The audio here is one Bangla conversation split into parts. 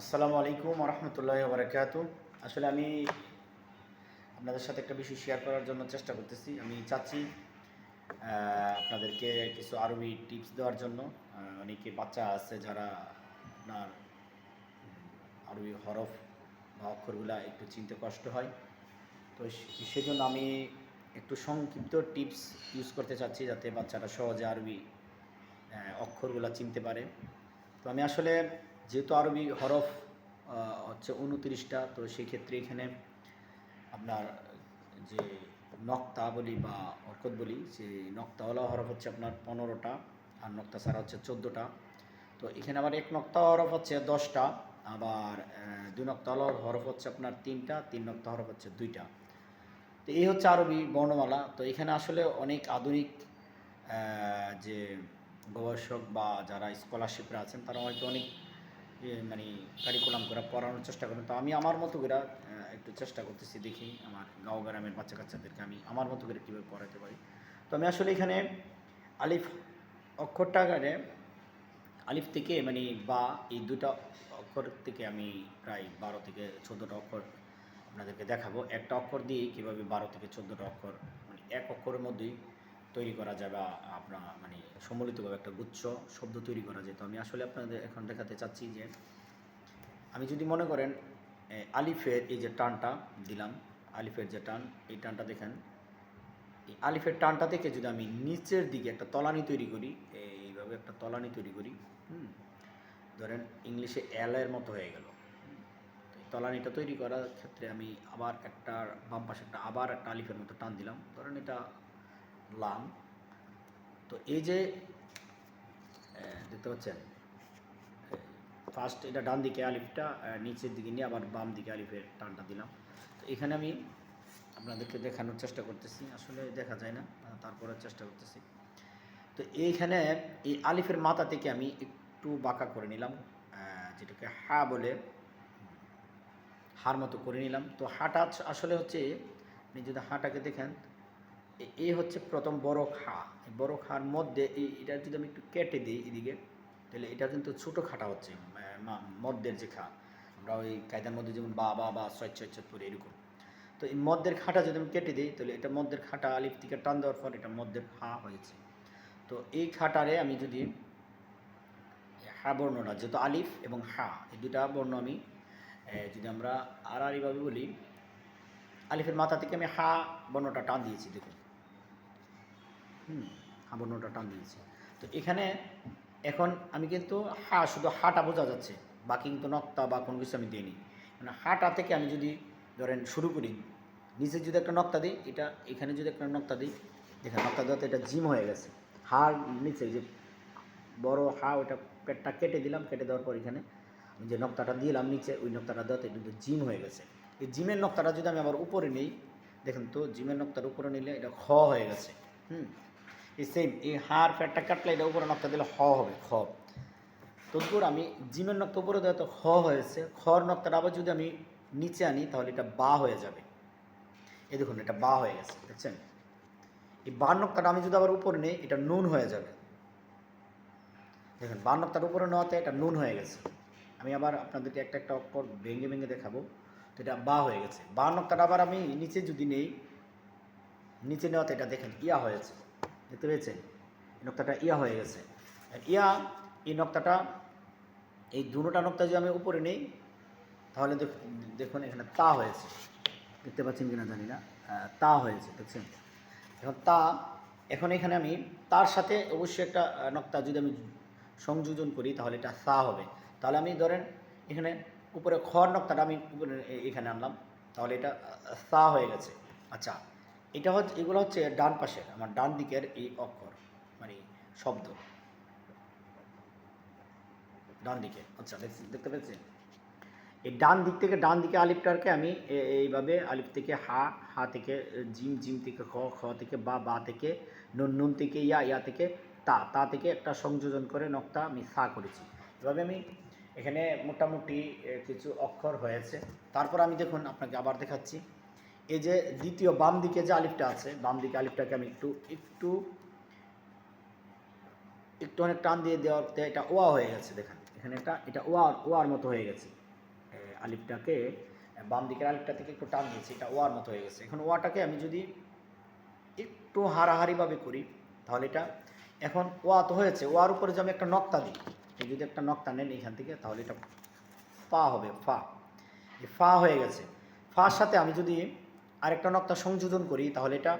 আসসালামু আলাইকুম রহমতুল্লাহ বারকাত আসলে আমি আপনাদের সাথে একটা বিষয় শেয়ার করার জন্য চেষ্টা করতেছি। আমি চাচ্ছি আপনাদেরকে কিছু আরবি টিপস দেওয়ার জন্য। অনেকে বাচ্চা আছে যারা আপনার আরবি হরফ বা অক্ষরগুলা একটু চিনতে কষ্ট হয়। তো সেজন্য আমি একটু সংক্ষিপ্ত টিপস ইউজ করতে চাচ্ছি যাতে বাচ্চারা সহজে আরবি অক্ষরগুলা চিনতে পারে। তো আমি আসলে যেহেতু আরবি হরফ হচ্ছে উনত্রিশটা, তো সেক্ষেত্রে এখানে আপনার যে নক্তা বলি বা অর্কত বলি সেই নক্তাওয়ালা হরফ হচ্ছে আপনার পনেরোটা, আর নক্তা ছাড়া হচ্ছে চোদ্দোটা। তো এখানে আবার এক নক্তা হরফ হচ্ছে দশটা, আবার দুই নক্তাওয়ালা হরফ হচ্ছে আপনার তিনটা, তিন নক্তা হরফ হচ্ছে দুইটা। তো এই হচ্ছে আরবি বর্ণমালা। তো এখানে আসলে অনেক আধুনিক যে গবেষক বা যারা স্কলারশিপরা আছেন, তারা হয়তো অনেক মানে কারিকুলাম করে পড়ানোর চেষ্টা করেন তো আমি আমার মতো করে একটু চেষ্টা করতেছি দেখি আমার গাঁও গ্রামের বাচ্চা কাচ্চাদেরকে আমি আমার মতো করে কীভাবে পড়াতে পারি। তো আমি আসলে এখানে আলিফ অক্ষরটা আকারে আলিফ থেকে মানে বা এই দুটা অক্ষর থেকে আমি প্রায় বারো থেকে চোদ্দোটা অক্ষর আপনাদেরকে দেখাবো। একটা অক্ষর দিয়ে কীভাবে বারো থেকে চোদ্দোটা অক্ষর মানে এক অক্ষরের মধ্যেই তৈরি করা যায় বা আপনার মানে সম্মিলিতভাবে একটা গুচ্ছ শব্দ তৈরি করা যেত। আমি আসলে আপনাদের এখন দেখাতে চাচ্ছি যে আমি যদি মনে করেন আলিফের এই যে টানটা দিলাম, আলিফের যে টান, এই টানটা দেখেন, এই আলিফের টানটা থেকে যদি আমি নিচের দিকে একটা তলানি তৈরি করি এইভাবে একটা তলানি তৈরি করি, হুম, ধরেন ইংলিশে এল এর মতো হয়ে গেল। তলানিটা তৈরি করার ক্ষেত্রে আমি আবার একটা বাম পাশে একটা, আবার একটা আলিফের মতো টান দিলাম। ধরেন এটা লাম। তো এই যে দেখতে পাচ্ছেন ফার্স্ট এটা ডান দিকে আলিফটা নিচের দিকে নিয়ে আবার বাম দিকে আলিফের টানটা দিলাম। তো এখানে আমি আপনাদেরকে দেখানোর চেষ্টা করতেছি, আসলে দেখা যায় না তারপরে চেষ্টা করতেছি। তো এইখানে এই আলিফের মাথা থেকে আমি একটু বাঁকা করে নিলাম যেটাকে হা বলে, হার মতো করে নিলাম। তো হাটা আসলে হচ্ছে, আপনি যদি হাটাকে দেখেন এই হচ্ছে প্রথম বড় খা। বড় খার মধ্যে এই এটা যদি আমি একটু কেটে দিই এদিকে তাহলে এটা কিন্তু ছোটো খাটা হচ্ছে আহ, মা- মধ্যের যে খা। আমরা ওই কায়দার মধ্যে যেমন বা বা বা ছয় পরে এরকম। তো এই মধ্যের খাটা যদি আমি কেটে দিই তাহলে এটা মধ্যের খাটা আলিফ থেকে টান দেওয়ার পর এটা মধ্যের খা হয়েছে। তো এই খাটারে আমি যদি হা বর্ণটা যেহেতু আলিফ এবং হা এই দুটা বর্ণ আমি যদি আমরা আড়াআড়িভাবে বলি আলিফের মাথা থেকে আমি হা বর্ণটা টান দিয়েছি দেখুন। হুম হা বর্ণটা টান দিয়েছি। তো এখানে এখন আমি কিন্তু হা, শুধু হাটা বোঝা যাচ্ছে, বাকি কিন্তু নক্তা বা কোনো কিছু আমি দিইনি। মানে হাটা থেকে আমি যদি ধরেন শুরু করি, নিচে যদি একটা নক্তা দিই, এটা এখানে যদি একটা নক্তা দিই, দেখেন নক্তা দেওয়াতে এটা জিম হয়ে গেছে। হার নিচে যে বড় হা ওটা পেটটা কেটে দিলাম, কেটে দেওয়ার পর এখানে যে নক্তাটা দিলাম নিচে, ওই নক্তাটা দেওয়াতে কিন্তু জিম হয়ে গেছে। এই জিমের নক্তাটা যদি আমি আবার উপরে নিই, দেখেন তো জিমের নক্তার উপরে নিলে এটা খ হয়ে গেছে। হুম এই সেম এই হাড় ফ্যাটটা কাটলে এটা উপরে নক্তা দিলে হ হবে, খ। তদুপর আমি জিমের নক্তা উপরে দেওয়া তো খ হয়েছে। খর নক্তাটা আবার যদি আমি নিচে আনি, তাহলে এটা বা হয়ে যাবে। এই দেখুন, এটা বা হয়ে গেছে, দেখছেন? এই বার নক্তাটা আমি যদি আবার উপরে নিই, এটা নুন হয়ে যাবে। দেখুন বার নক্তার উপরে নেওয়াতে এটা নুন হয়ে গেছে। আমি আবার আপনাদেরকে একটা একটা অক্ষর ভেঙে ভেঙে দেখাবো। তো এটা বা হয়ে গেছে। বা নক্তাটা আবার আমি নিচে যদি নেই, নিচে নেওয়াতে এটা দেখেন, ইয়া হয়েছে। দেখতে পেয়েছেন? নক্তাটা ইয়া হয়ে গেছে। আর ইয়া, এই নক্তাটা, এই দুটোটা নক্তা যদি আমি উপরে নেই, তাহলে দেখ- দেখুন এখানে তা হয়েছে। দেখতে পাচ্ছেন কিনা জানি না। তা হয়েছে, দেখছেন? এখন তা, এখন এখানে আমি তার সাথে অবশ্যই একটা নক্তা যদি আমি সংযোজন করি, তাহলে এটা সা হবে। তাহলে আমি ধরেন এখানে উপরে খর নক্তাটা আমি উপরে এখানে আনলাম। তাহলে এটা সা হয়ে গেছে। আচ্ছা এটা হচ্ছে, এগুলো হচ্ছে ডান পাশের, আমার ডান দিকের এই অক্ষর মানে শব্দ। ডান দিকে আচ্ছা দেখতে পেয়েছেন? এই ডান দিক থেকে ডান দিকে আলিফটারকে আমি এইভাবে আলিফ থেকে হা হা থেকে জিম জিম থেকে খ খ থেকে বা বা থেকে নুন নুন থেকে ইয়া ইয়া থেকে তা তা থেকে একটা সংযোজন করে নকটা আমি সা করেছি। এভাবে আমি এখানে মোটামুটি কিছু অক্ষর হয়েছে। তারপর আমি দেখুন, আপনাকে আবার দেখাচ্ছি। এই যে দ্বিতীয় বাম দিকে যে আলিফটা আছে, বাম দিকে আলিফটাকে আমি একটু একটু একটু অনেক টান দিয়ে দেওয়ার এটা ওয়া হয়ে গেছে, দেখেন। এখানে এটা এটা ওয়ার ওয়ার মতো হয়ে গেছে। আলিফটাকে বাম দিকের আলিফটা থেকে একটু টান দিয়েছি, এটা ওয়ার মতো হয়ে গেছে। এখন ওয়াটাকে আমি যদি একটু হারাহারিভাবে করি, তাহলে এটা, এখন ওয়া তো হয়েছে, ওয়ার উপরে যে আমি একটা নক্তা দিই যদি একটা নক্তা নেন এখান থেকে, তাহলে এটা ফা হবে, ফা। ফা হয়ে গেছে। ফার সাথে আমি যদি আরেকটা নক্তা সংযোজন করি তাহলে এটা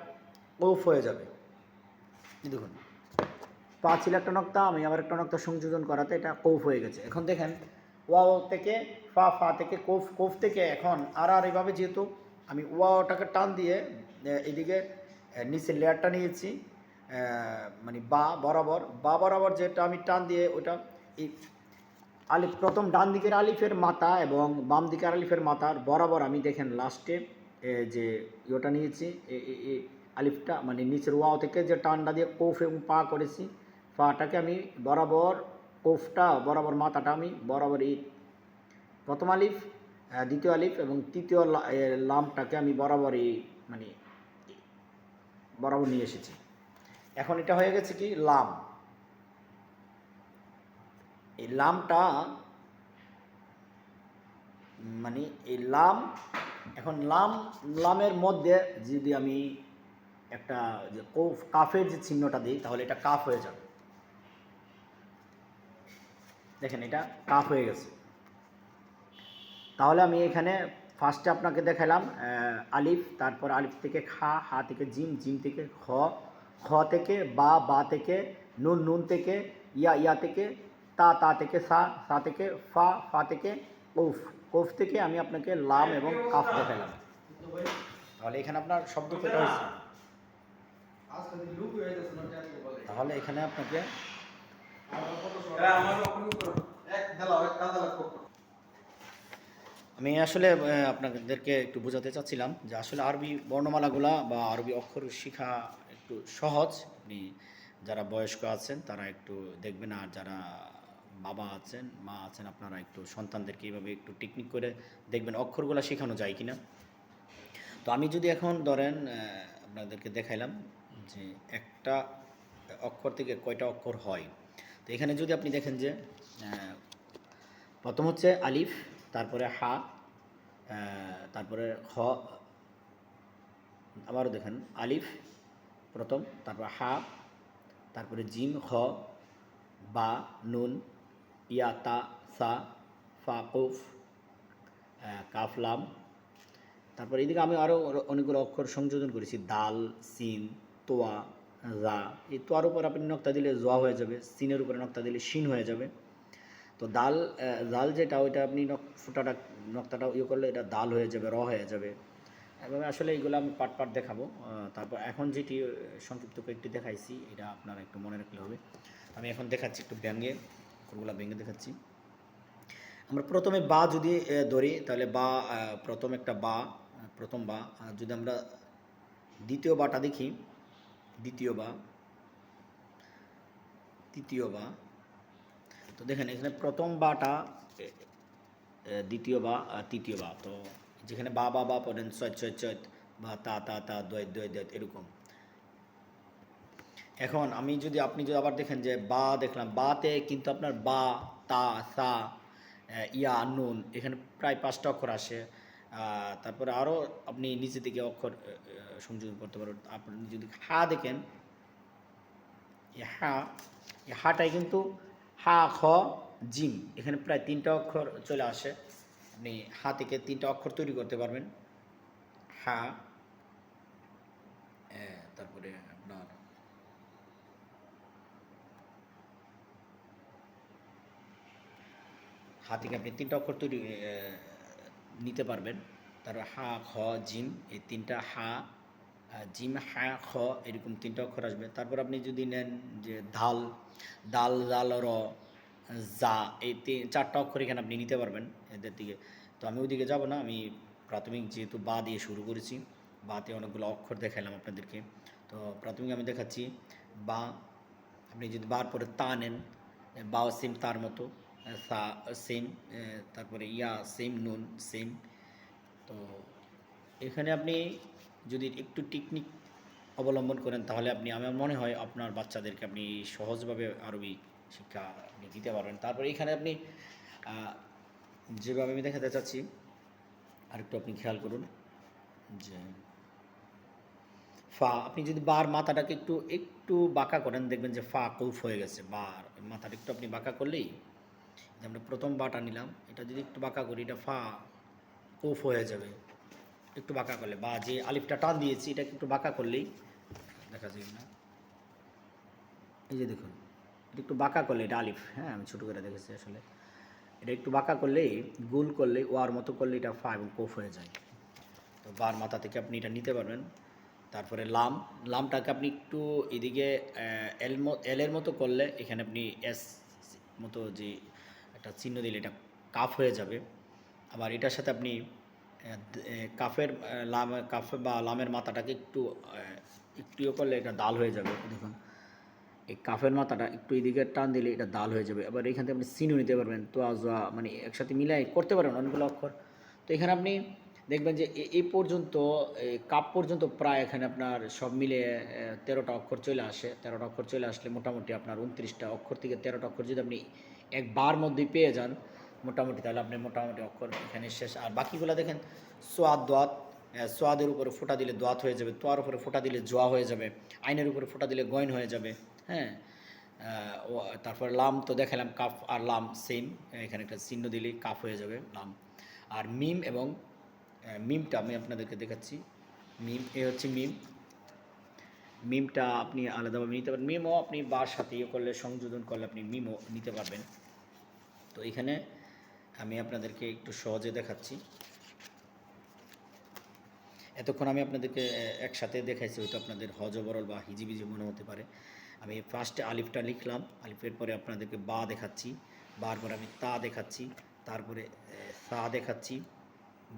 ওফ হয়ে যাবে। দেখুন পা ছিল একটা নক্তা আমি আবার একটা নক্তা সংযোজন করাতে এটা কৌফ হয়ে গেছে। এখন দেখেন ওয়াও থেকে ফা ফা থেকে কোফ কোফ থেকে এখন আর আর এভাবে যেহেতু আমি ওয়াওটাকে টান দিয়ে এদিকে এ, নিচের লেয়ারটা নিয়েছি মানে বা বরাবর বা বরাবর যেটা আমি টান দিয়ে ওটা আলিফ প্রথম ডান দিকের আলিফের মাথা এবং বাম দিকের আলিফের মাথার বরাবর আমি দেখেন লাস্টে যে ইয়েটা নিয়েছি আলিফটা মানে নিচের ওয়াও থেকে যে টানটা দিয়ে কোফ এবং পা করেছি, পাটাকে আমি বরাবর কোফটা, বরাবর মাথাটা আমি বরাবর এই প্রথম আলিফ দ্বিতীয় আলিফ এবং তৃতীয় লামটাকে আমি বরাবর এই মানে বরাবর নিয়ে এসেছি। এখন এটা হয়ে গেছে কি? লাম। এই লামটা মানে এই লাম এখন লাম, লামের মধ্যে যদি আমি একটা যে কফ, কাফের যে চিহ্নটা দিই, তাহলে এটা কাফ হয়ে যাবে। দেখেন এটা কাফ হয়ে গেছে। তাহলে আমি এখানে ফার্স্টে আপনাকে দেখালাম আলিফ, তারপর আলিফ থেকে খা, হা থেকে জিম জিম থেকে খ খ থেকে বা বা থেকে নুন নুন থেকে ইয়া ইয়া থেকে তা তা থেকে সা সা থেকে ফা ফা থেকে কৌফ কৌফ থেকে আমি আপনাকে লাম এবং কাফ দেখালাম তাহলে এখানে আপনার শব্দ কেটে হয়েছে? তাহলে এখানে আপনাকে আমি আসলে আপনাদেরকে একটু বোঝাতে চাচ্ছিলাম যে আসলে আরবি বর্ণমালাগুলা বা আরবি অক্ষর শেখা একটু সহজ। আপনি যারা বয়স্ক আছেন তারা একটু দেখবেন আর যারা বাবা আছেন, মা আছেন, আপনারা একটু সন্তানদেরকে এইভাবে একটু টেকনিক করে দেখবেন অক্ষরগুলো শেখানো যায় কি না তো আমি যদি এখন ধরেন আপনাদেরকে দেখাইলাম যে একটা অক্ষর থেকে কয়টা অক্ষর হয়। তো এখানে যদি আপনি দেখেন যে প্রথম হচ্ছে আলিফ, তারপরে হা তারপরে খ, আবারও দেখেন, আলিফ প্রথম, তারপর হা, তারপরে জিম, খ, বা, নুন ইয়া তা সা ফা কুফ আহ, তারপর এদিকে আমি আরও অনেকগুলো অক্ষর সংযোজন করেছি। দাল সিন তোয়া রা এই তোয়ার উপর আপনি নক্তা দিলে জোয়া হয়ে যাবে। সিনের উপরে নক্তা দিলে শিন হয়ে যাবে। তো দাল দাল যেটা ওইটা আপনি নক ফুটাটা নক্তাটা ইয়ে করলে এটা দাল হয়ে যাবে র হয়ে যাবে। এবং আসলে এইগুলো আমি পাট পাট দেখাবো। তারপর এখন যেটি সংক্ষিপ্ত কয়েকটি দেখাইছি এটা আপনারা একটু মনে রাখলে হবে। আমি এখন দেখাচ্ছি একটু ব্যঙ্গে। ওগুলো ব্যঙ্গে দেখাচ্ছি। আমরা প্রথমে বা যদি ধরি, তাহলে বা প্রথম একটা বা প্রথম বা আর যদি আমরা দ্বিতীয় বাটা দেখি, দ্বিতীয় বা, তৃতীয় বা, তো দেখেন এখানে প্রথম বাটা দ্বিতীয় বা তৃতীয় বা, তো যেখানে বা বা বা পড়েন, ছয় ছয় ছয়, বা, তা তা তা দয় দয় দয় এরকম। এখন আমি যদি আপনি যদি আবার দেখেন যে বা দেখলাম, বাতে কিন্তু আপনার বা, তা, সা ইয়া, নুন এখানে প্রায় পাঁচটা অক্ষর আসে। তারপরে আরও আপনি নিচে থেকে অক্ষর সংযোজন করতে পারবেন। আপনি যদি হা দেখেন হা হাটাই কিন্তু হা, খ, জিম এখানে প্রায় তিনটা অক্ষর চলে আসে। আপনি হা থেকে তিনটা অক্ষর তৈরি করতে পারবেন। হা তারপরে আপনার হা থেকে আপনি তিনটা অক্ষর তৈরি নিতে পারবেন। তারপর হা, খ জিম এই তিনটা হা জিম হা, খ, এরকম তিনটা অক্ষর আসবে। তারপর আপনি যদি নেন যে ধাল, দাল, জাল, র, জা, এই চারটা অক্ষর এখানে আপনি নিতে পারবেন এদের দিকে। তো আমি ওইদিকে যাব না, আমি প্রাথমিক যেহেতু বা দিয়ে শুরু করেছি, বাতে অনেকগুলো অক্ষর দেখাইলাম আপনাদেরকে। তো প্রাথমিক আমি দেখাচ্ছি, বা, আপনি যদি বার পরে তা নেন বা সিম, তার মতো সা, সেম তারপরে ইয়া, সেম, নুন, সেম। তো এখানে আপনি যদি একটু টেকনিক অবলম্বন করেন, তাহলে আপনি, আমার মনে হয় আপনার বাচ্চাদেরকে আপনি সহজভাবে আরবি শিক্ষা আপনি দিতে পারবেন। তারপরে এখানে আপনি যেভাবে আমি দেখাতে চাচ্ছি, আরেকটু আপনি খেয়াল করুন যে, ফা, আপনি যদি বার মাথাটাকে একটু একটু বাঁকা করেন, দেখবেন যে ফা কৌফ হয়ে গেছে, বার মাথাটা একটু আপনি বাঁকা করলেই যে আমরা প্রথম বাটা নিলাম, এটা যদি একটু বাঁকা করি, এটা ফা কৌফ হয়ে যাবে। একটু বাঁকা করলে বা যে আলিফটা টান দিয়েছি, এটাকে একটু বাঁকা করলেই দেখা যায় না। এই যে দেখুন, এটা একটু বাঁকা করলে এটা আলিফ হ্যাঁ আমি ছোটো করে দেখেছি আসলে। এটা একটু বাঁকা করলেই গোল করলে, ওয়ার মতো করলে এটা ফা এবং কোফ হয়ে যায়। তো বার মাথা থেকে আপনি এটা নিতে পারবেন। তারপরে লাম, লামটাকে আপনি একটু এদিকে এল এলের মতো করলে এখানে আপনি এস মতো যে একটা চিহ্ন দিলে এটা কাফ হয়ে যাবে। আবার এটার সাথে আপনি কাফের লাম, কাফে বা লামের মাথাটাকে একটু একটু করলে এটা দাল হয়ে যাবে। দেখুন, এই কাফের মাথাটা একটু এদিকে টান দিলে এটা দাল হয়ে যাবে। আবার এখান থেকে আপনি সিনও নিতে পারবেন তো আজোয়া মানে একসাথে মিলাই করতে পারবেন অনেকগুলো অক্ষর। তো এখানে আপনি দেখবেন যে এই পর্যন্ত কাপ পর্যন্ত প্রায় এখানে আপনার সব মিলে তেরোটা অক্ষর চলে আসে। তেরোটা অক্ষর চলে আসলে মোটামুটি আপনার উনত্রিশটা অক্ষর থেকে তেরোটা অক্ষর যদি আপনি একবার মধ্যেই পেয়ে যান, মোটামুটি তাহলে আপনি মোটামুটি অক্ষর এখানে শেষ। আর বাকিগুলো দেখেন, সোয়াদ, দোয়াত সোয়াদের উপরে ফোটা দিলে দোয়াত হয়ে যাবে, তোয়ার উপরে ফোটা দিলে জোয়া হয়ে যাবে, আইনের উপরে ফোটা দিলে গয়ন হয়ে যাবে হ্যাঁ? তারপর লাম তো দেখালাম, কাফ আর লাম সেম, এখানে একটা চিহ্ন দিলেই কাফ হয়ে যাবে লাম। আর মিম এবং মিমটা আমি আপনাদেরকে দেখাচ্ছি। মিম, এ হচ্ছে মিম মিমটা আপনি আলাদাভাবে নিতে পারেন। মিমও আপনি বার সাথে ইয়ে করলে, সংযোজন করলে আপনি মিমও নিতে পারবেন। তো এখানে আমি আপনাদেরকে একটু সহজে দেখাচ্ছি। এতক্ষণ আমি আপনাদেরকে একসাথে দেখাইছি, হয়তো আপনাদের হজবরল বা হিজিবিজি মনে হতে পারে। আমি ফার্স্টে আলিফটা লিখলাম, আলিফের পরে আপনাদেরকে বা দেখাচ্ছি বারবার আমি তা দেখাচ্ছি, তারপরে সা দেখাচ্ছি,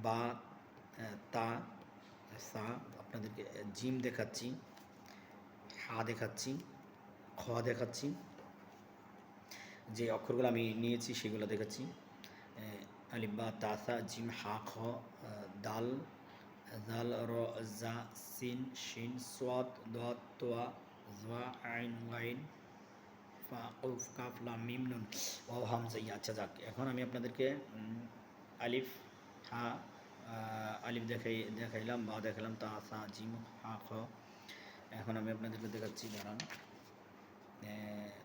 বা তা, সা, আপনাদেরকে জিম দেখাচ্ছি। হা দেখাচ্ছি খ দেখাচ্ছি। যে অক্ষরগুলো আমি নিয়েছি সেগুলো দেখাচ্ছি। আহ, আলিফ বা তাসা জিম হা খ দাল জাল র জা সিন শিন সোয়াদ দাত তোয়া জোয়া আইন ওয়াইন ও আচ্ছা যাক। এখন আমি আপনাদেরকে আলিফ হা আলিফ দেখাই দেখাইলাম বা দেখাইলাম তা সা জিম হা খ এখন আমি আপনাদেরকে দেখাচ্ছি, দাঁড়ান।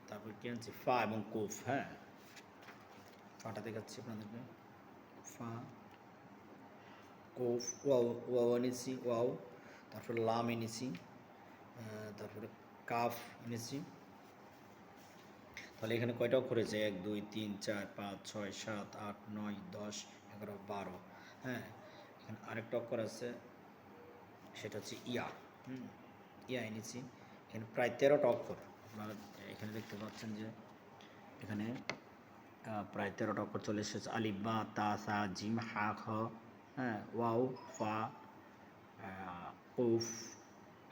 তারপর কি আনছি? ফা এবং কোফ হ্যাঁ? ফাটা দেখাচ্ছি আপনাদেরকে। ফা, কোফ, ওয়াও ওয়াও এনেছি, ওয়াও। তারপরে লাম এনেছি তারপরে কাফ এনেছি। তাহলে এখানে কয়টা অক্ষর হয়েছে এক, দুই, তিন, চার, পাঁচ, ছয়, সাত, আট, নয়, দশ, এগারো, বারো হ্যাঁ? এখানে আরেকটা অক্ষর আছে, সেটা হচ্ছে ইয়া, হুম? ইয়া এনেছি এখানে প্রায় তেরোটা অক্ষর। আপনারা এখানে দেখতে পাচ্ছেন যে এখানে প্রায় তেরোটা অক্ষর চলে এসেছে। আলিফ বা তা সা জিম হা খ হ্যাঁ ওয়াও ফা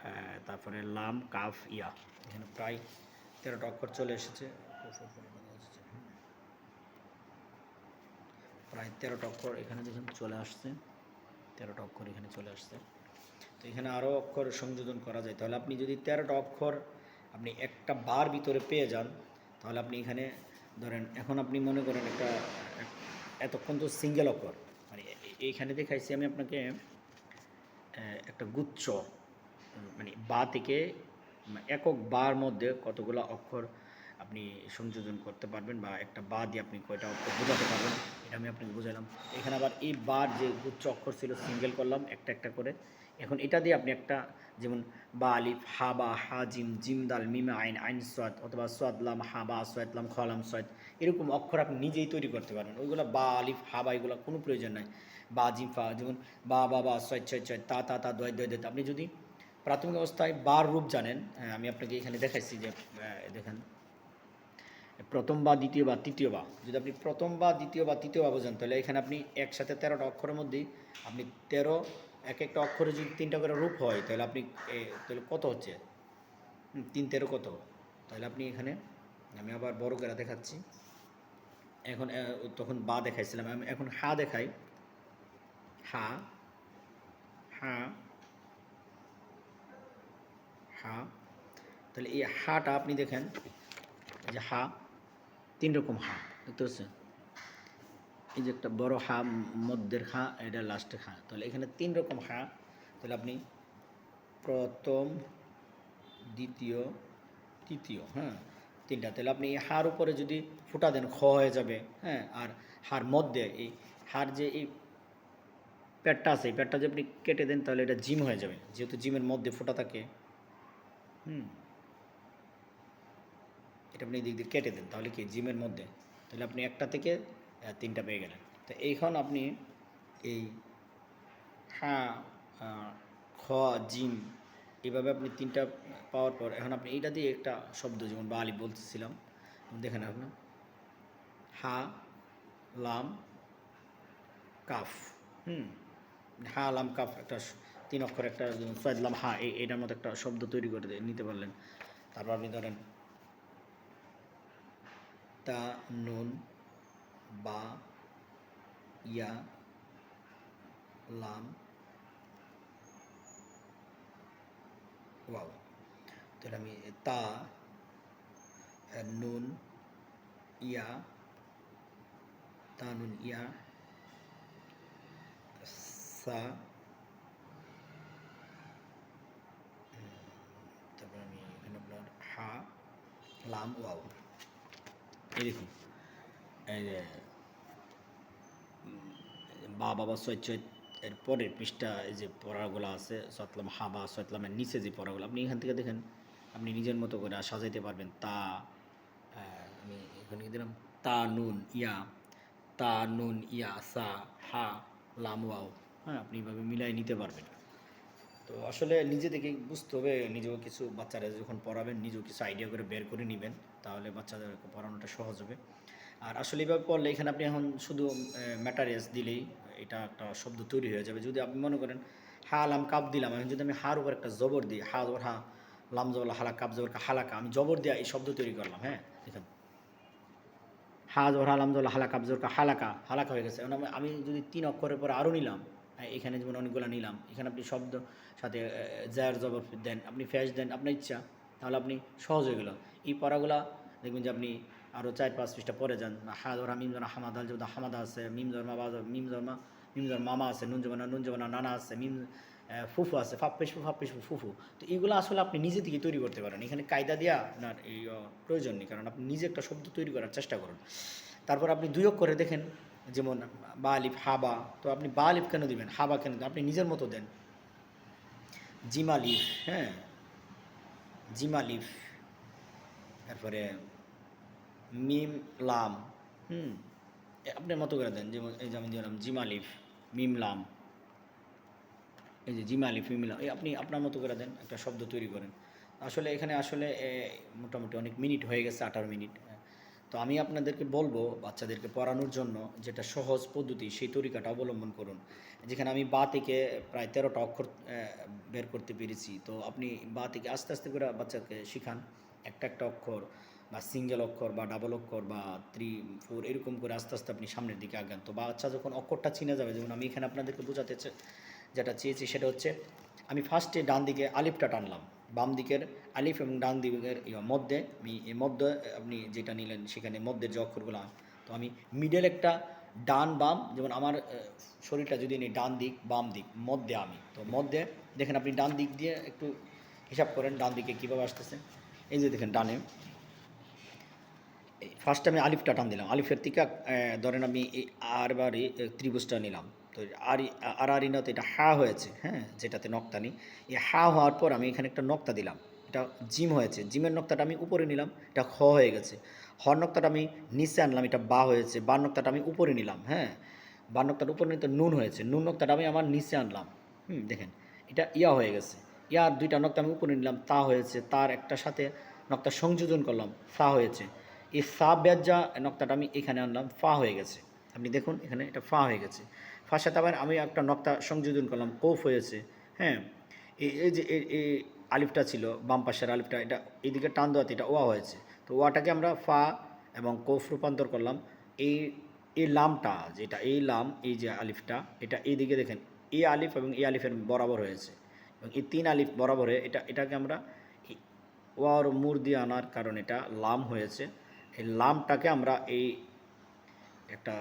আহ, তারপরে লাম কাফ ইয়া। এখানে প্রায় তেরোটা অক্ষর চলে এসেছে। উফ, উফ, উফ, উফ, উফ। প্রায় তেরোটা অক্ষর এখানে দেখুন চলে আসছে তেরোটা অক্ষর এখানে চলে আসছে। তো এখানে আরও অক্ষর সংযোজন করা যায়। তাহলে আপনি যদি তেরোটা অক্ষর আপনি একটা বার ভিতরে পেয়ে যান, তাহলে আপনি এখানে ধরেন এখন আপনি মনে করেন একটা, এতক্ষণ তো সিঙ্গেল অক্ষর। মানে এইখানে দেখাইছি আমি আপনাকে একটা গুচ্ছ মানে বা থেকে একক বার মধ্যে কতগুলো অক্ষর আপনি সংযোজন করতে পারবেন বা একটা বা দিয়ে আপনি কয়টা অক্ষর বোঝাতে পারবেন, এটা আমি আপনাকে বুঝাইলাম এখানে আবার এই বার যে গুচ্ছ অক্ষর ছিল সিঙ্গেল করলাম, একটা একটা করে। এখন এটা দিয়ে আপনি একটা যেমন বা আলিফ, হা, বা, হা, জিম জিম, দাল, মিমা, আইন আইন, সোয়াদ অথবা সোয়াদ, লাম, হা, বা, সোয়াদ, লাম খলাম সোয়াদ এরকম অক্ষর আপনি নিজেই তৈরি করতে পারবেন। ওইগুলো বা, আলিফ, হা, বা এগুলো কোনো প্রয়োজন নাই। বা, জিম, ফা, যেমন বা বা বা ছয় ছয় ছয় তা তা তা দয় দয় দয় আপনি যদি প্রাথমিক অবস্থায় বার রূপ জানেন আমি আপনাকে এখানে দেখাইছি যে দেখেন। প্রথম বা, দ্বিতীয় বা, তৃতীয় বা। যদি আপনি প্রথম বা, দ্বিতীয় বা, তৃতীয় বা বোঝেন, তাহলে এখানে আপনি একসাথে তেরোটা অক্ষরের মধ্যেই আপনি তেরো এক একটা অক্ষরে যদি তিনটা করে রূপ হয়, তাহলে আপনি তাহলে কত হচ্ছে? তিন তেরো কত? তাহলে আপনি এখানে, আমি আবার বড় করে দেখাচ্ছি। এখন তখন বা দেখাইছিলাম, আমি এখন হা দেখাই। হা হা হা। তাহলে এই হাটা আপনি দেখেন যে হা, তিন রকম হা, দেখতে পাচ্ছেন? এই যে একটা বড় হা, মধ্যের হা, এটা লাস্টের হা। তাহলে এখানে তিন রকম হা। তাহলে আপনি প্রথম, দ্বিতীয়, তৃতীয় হ্যাঁ? তিনটা। তাহলে আপনি এই হার উপরে যদি ফুটা দেন, খ হয়ে যাবে হ্যাঁ? আর হার মধ্যে, এই হার যে এই পেটটা আছে, এই পেটটা যদি আপনি কেটে দেন, তাহলে এটা জিম হয়ে যাবে। যেহেতু জিমের মধ্যে ফোটা থাকে, হুম? এটা আপনি দিক দিয়ে কেটে দেন, তাহলে কি? জিমের মধ্যে। তাহলে আপনি একটা থেকে তিনটা পেয়ে গেলেন। তো এইখন আপনি এই হ্যাঁ খ, জিম এভাবে আপনি তিনটা পাওয়ার পর এখন আপনি এইটা দিয়ে একটা শব্দ যেমন বা আলিফ বলতেছিলাম, দেখেন আপনার হা, লাম, কাফ, হুম? হা, লাম, কাফ একটা তিন অক্ষর একটা সৈয়দলাম হা এটার মতো একটা শব্দ তৈরি করে নিতে পারলেন। তারপর আপনি ধরেন, তা, নুন বা ইয়া লাম। ওয়াও। তাহলে আমি তা নুন, ইয়া, তা, নুন, ইয়া, সা তারপর আমি এখানে আপনার হা, লাম, ওয়াও। এই বা বাবা সৈয়দ এর পরের পৃষ্ঠা, এই যে পড়াগুলো আছে সতলাম হাবা সতলামের নিচে যে পড়াগুলো, আপনি এখান থেকে দেখেন, আপনি নিজের মতো করে সাজাইতে পারবেন, তা আমি এখানে দিলাম, তা, নুন, ইয়া, তা, নুন, ইয়া, সা, হা, লাম, ওয়াও হ্যাঁ আপনি এভাবে মিলাই নিতে পারবেন। তো আসলে নিজে থেকে বুঝতে হবে, নিজেও কিছু বাচ্চারা যখন পড়াবেন, নিজেও কিছু আইডিয়া করে বের করে নেবেন, তাহলে বাচ্চাদের পড়ানোটা সহজ হবে। আর আসলে এইভাবে পড়লে এখানে আপনি এখন শুধু ম্যাটারিয়ালস দিলেই এটা একটা শব্দ তৈরি হয়ে যাবে। যদি আপনি মনে করেন হা লাম কাপ দিলাম এখন যদি আমি হার উপর একটা জবর দিই হা জবর হা লাম জবর হালা কাপ জবর হালাকা আমি জবর দিয়া এই শব্দ তৈরি করলাম হ্যাঁ? দেখেন। হা জবর হালাম জবর হালা কাপ জবর হালাকা হালাকা হয়ে গেছে। এখন আমি- আমি যদি তিন অক্ষরের পরে আরও নিলাম হ্যাঁ, এখানে যেমন অনেকগুলো নিলাম এখানে আপনি শব্দ সাথে জায়ার জবর দেন আপনি ফ্যাশ দেন আপনার ইচ্ছা তাহলে আপনি সহজ হয়ে গেল। এই পড়াগুলা দেখবেন যে আপনি আরও চার পাঁচ পৃষ্ঠা পরে যান। হা ধরা মিম ধরা হামাদ আল যেমন হামাদা আছে, মিম ধর্মা বা মিম ধর্মা মিম ধর মামা আছে, নুন জমানা নুন জমানা নানা আছে, মিম ফুফু আছে ফাপ পেশফু ফাপ পেশফু ফুফু। তো এইগুলো আসলে আপনি নিজে থেকে তৈরি করতে পারেন। এখানে কায়দা দেওয়া আপনার এই প্রয়োজন নেই, কারণ আপনি নিজে একটা শব্দ তৈরি করার চেষ্টা করুন। তারপর আপনি দুই করে দেখেন, যেমন বা আলিফ, হাবা, তো আপনি বা আলিফ কেন দিবেন, হাবা কেন দিবেন? আপনি নিজের মতো দেন। জিমালিফ হ্যাঁ? জিমালিফ তারপরে মিম লাম, হুম, এ আপনার মতো করে দেন, যেমন এই যেমন দিলাম জিমালিফ মিম লাম। এই যে জিমালিফ মিম লাম, এই আপনি আপনার মতো করে দেন, একটা শব্দ তৈরি করেন। আসলে এখানে আসলে মোটামুটি অনেক মিনিট হয়ে গেছে, আঠারো মিনিট। তো আমি আপনাদেরকে বলব, বাচ্চাদেরকে পড়ানোর জন্য যেটা সহজ পদ্ধতি, সেই তরিকাটা অবলম্বন করুন। যেখানে আমি বা থেকে প্রায় তেরোটা অক্ষর বের করতে পেরেছি। তো আপনি বা থেকে আস্তে আস্তে করে বাচ্চাকে শিখান, একটা একটা অক্ষর। বা সিঙ্গেল অক্ষর বা ডাবল অক্ষর বা থ্রি ফোর এরকম করে আস্তে আস্তে আপনি সামনের দিকে আগান। তো বাচ্চা যখন অক্ষরটা চিনে যাবে, যেমন আমি এখানে আপনাদেরকে বোঝাতে যেটা চেয়েছি সেটা হচ্ছে, আমি ফার্স্টে ডান দিকে আলিফটা টানলাম। বাম দিকের আলিফ এবং ডান দিকের মধ্যে, আমি এই মধ্যে, আপনি যেটা নিলেন সেখানে মধ্যের যে অক্ষরগুলো, তো আমি মিডল একটা ডান বাম, যেমন আমার শরীরটা যদি নিই, ডান দিক, বাম দিক, মধ্যে আমি। তো মধ্যে, দেখেন আপনি ডান দিক দিয়ে একটু হিসাব করেন, ডান দিকে কীভাবে আসতেছে। এই যে দেখেন, ডানে। ফার্স্ট আমি আলিফটা টান দিলাম। আলিফের থেকে ধরেন আমি আর বারে ত্রিভুজটা নিলাম। তো আর আর আরি না তো এটা হা হয়েছে হ্যাঁ যেটাতে নক্তা নেই। এই হা হওয়ার পর আমি এখানে একটা নক্তা দিলাম। এটা জিম হয়েছে। জিমের নক্তাটা আমি উপরে নিলাম। এটা খ হয়ে গেছে। হর নক্তাটা আমি নিচে আনলাম। এটা বা হয়েছে। বার নক্তাটা আমি উপরে নিলাম হ্যাঁ। বার নক্তাটা উপরে নিতে নুন হয়েছে। নুন নক্তাটা আমি আমার নিচে আনলাম। হুম, দেখেন, এটা ইয়া হয়ে গেছে। ইয়ার দুইটা নক্তা আমি উপরে নিলাম। তা হয়েছে। তার একটা সাথে নক্তা সংযোজন করলাম। ফা হয়েছে। এই ফা ব্যাজ্জা নক্তাটা আমি এখানে আনলাম, ফা হয়ে গেছে। আপনি দেখুন, এখানে এটা ফা হয়ে গেছে। ফার সাথে আবার আমি একটা নক্তা সংযোজন করলাম, কোফ হয়েছে হ্যাঁ? এই যে এই- আলিফটা ছিল, বাম পাশের আলিফটা, এটা এইদিকে টান দেওয়াতে এটা ওয়া হয়েছে। তো ওয়াটাকে আমরা ফা এবং কোফ রূপান্তর করলাম। এই এই লামটা যেটা, এই লাম, এই যে আলিফটা, এটা এইদিকে দেখেন এই আলিফ এবং এই আলিফের বরাবর হয়েছে। এবং এই তিন আলিফ বরাবর হয়ে এটা, এটাকে আমরা ওয়ার মুর দিয়ে আনার কারণে এটা লাম হয়েছে। এই লামটাকে আমরা এই একটা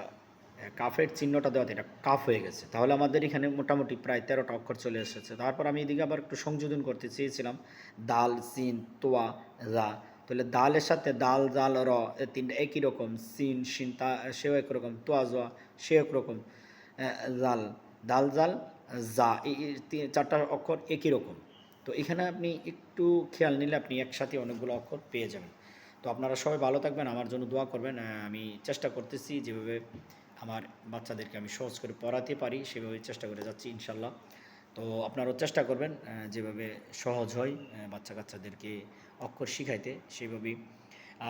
কাফের চিহ্নটা দেওয়াতে এটা কাফ হয়ে গেছে। তাহলে আমাদের এখানে মোটামুটি প্রায় তেরোটা অক্ষর চলে এসেছে। তারপর আমি এদিকে আবার একটু সংযোজন করতে চেয়েছিলাম। দাল, সিন, তোয়া, রা। তাহলে দালের সাথে দাল, জাল, র তিনটা একই রকম। সিন শিন তা, সেও একরকম তোয়া, জোয়া সে একরকম জাল, দাল, জাল, জা এই চারটা অক্ষর একই রকম। তো এখানে আপনি একটু খেয়াল নিলে আপনি একসাথে অনেকগুলো অক্ষর পেয়ে যাবেন। তো আপনারা সবাই ভালো থাকবেন, আমার জন্য দোয়া করবেন। আমি চেষ্টা করতেছি যেভাবে আমার বাচ্চাদেরকে আমি সহজ করে পড়াতে পারি, সেভাবে চেষ্টা করে যাচ্ছি ইনশাল্লাহ। তো আপনারাও চেষ্টা করবেন যেভাবে সহজ হয় বাচ্চা কাচ্চাদেরকে অক্ষর শিখাইতে সেইভাবেই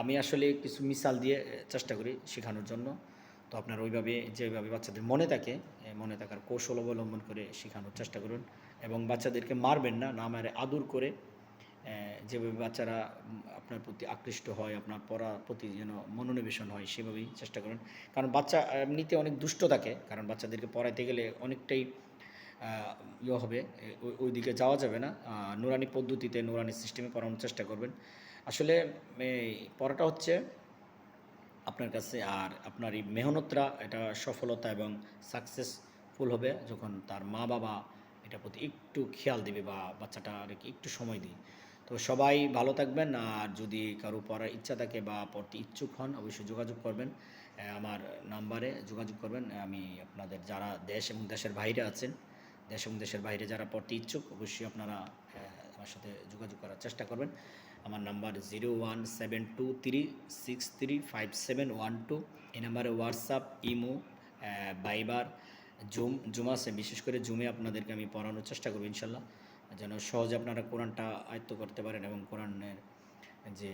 আমি আসলে কিছু মিসাল দিয়ে চেষ্টা করি শেখানোর জন্য। তো আপনারা ওইভাবে, যেভাবে বাচ্চাদের মনে থাকে মনে থাকার কৌশল অবলম্বন করে শেখানোর চেষ্টা করুন। এবং বাচ্চাদেরকে মারবেন না না মারে আদর করে যেভাবে বাচ্চারা আপনার প্রতি আকৃষ্ট হয়, আপনার পড়ার প্রতি যেন মনোনিবেশন হয়, সেভাবেই চেষ্টা করেন। কারণ বাচ্চা এমনিতে অনেক দুষ্ট থাকে, কারণ বাচ্চাদেরকে পড়াইতে গেলে অনেকটাই ইয়ে হবে ওই- দিকে যাওয়া যাবে না। নুরানি পদ্ধতিতে নুরানি সিস্টেমে পড়ানোর চেষ্টা করবেন। আসলে পড়াটা হচ্ছে আপনার কাছে আর আপনার এই মেহনতটা, এটা সফলতা এবং সাকসেসফুল হবে যখন তার মা বাবা এটা প্রতি একটু খেয়াল দেবে বা বাচ্চাটাকে একটু সময় দিই তো সবাই ভালো থাকবেন। আর যদি কারও পড়ার ইচ্ছা থাকে বা পড়তে ইচ্ছুক হন, অবশ্যই যোগাযোগ করবেন। আমার নাম্বারে যোগাযোগ করবেন। আমি আপনাদের যারা দেশ এবং দেশের বাইরে আছেন, দেশ এবং দেশের বাইরে যারা পড়তে ইচ্ছুক, অবশ্যই আপনারা আমার সাথে যোগাযোগ করার চেষ্টা করবেন। আমার number zero one seven two three six three five seven one two. এই নাম্বারে WhatsApp, imo Viber Zoom Zoom আছে। বিশেষ করে জুমে আপনাদেরকে আমি পড়ানোর চেষ্টা করব ইনশাল্লাহ। যেন সহজে আপনারা কোরআনটা আয়ত্ত করতে পারেন এবং কোরআনের যে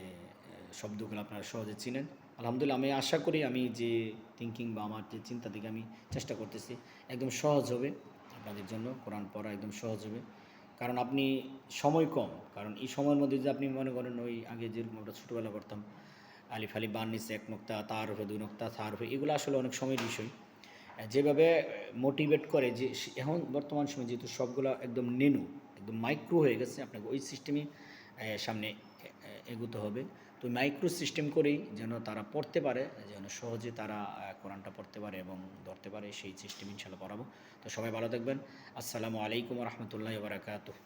শব্দগুলো আপনারা সহজে চিনেন। আলহামদুলিল্লাহ, আমি আশা করি আমি যে থিঙ্কিং বা আমার যে চিন্তা থেকে আমি চেষ্টা করতেছি, একদম সহজ হবে আপনাদের জন্য কোরআন পড়া একদম সহজ হবে। কারণ আপনি সময় কম, কারণ এই সময়ের মধ্যে যদি আপনি মনে করেন ওই আগে যেরকম আমরা ছোটোবেলা করতাম আলিফ আলি বান নিচে এক নোক্তা, তার হয়ে দুই নোক্তা, তার হয়ে, এগুলো আসলে অনেক সময়ের বিষয়। যেভাবে মোটিভেট করে যে, এখন বর্তমান সময় যেহেতু সবগুলো একদম নেনু একদম মাইক্রো হয়ে গেছে, আপনাকে ওই সিস্টেমই সামনে এগোতে হবে। তো মাইক্রো সিস্টেম করেই যেন তারা পড়তে পারে, যেন সহজে তারা কোরআনটা পড়তে পারে এবং ধরতে পারে, সেই সিস্টেম ইনশাল্লাহ পড়াবো। তো সবাই ভালো থাকবেন। আসসালামু আলাইকুম রহমতুল্লাহ বারাকাতুহ।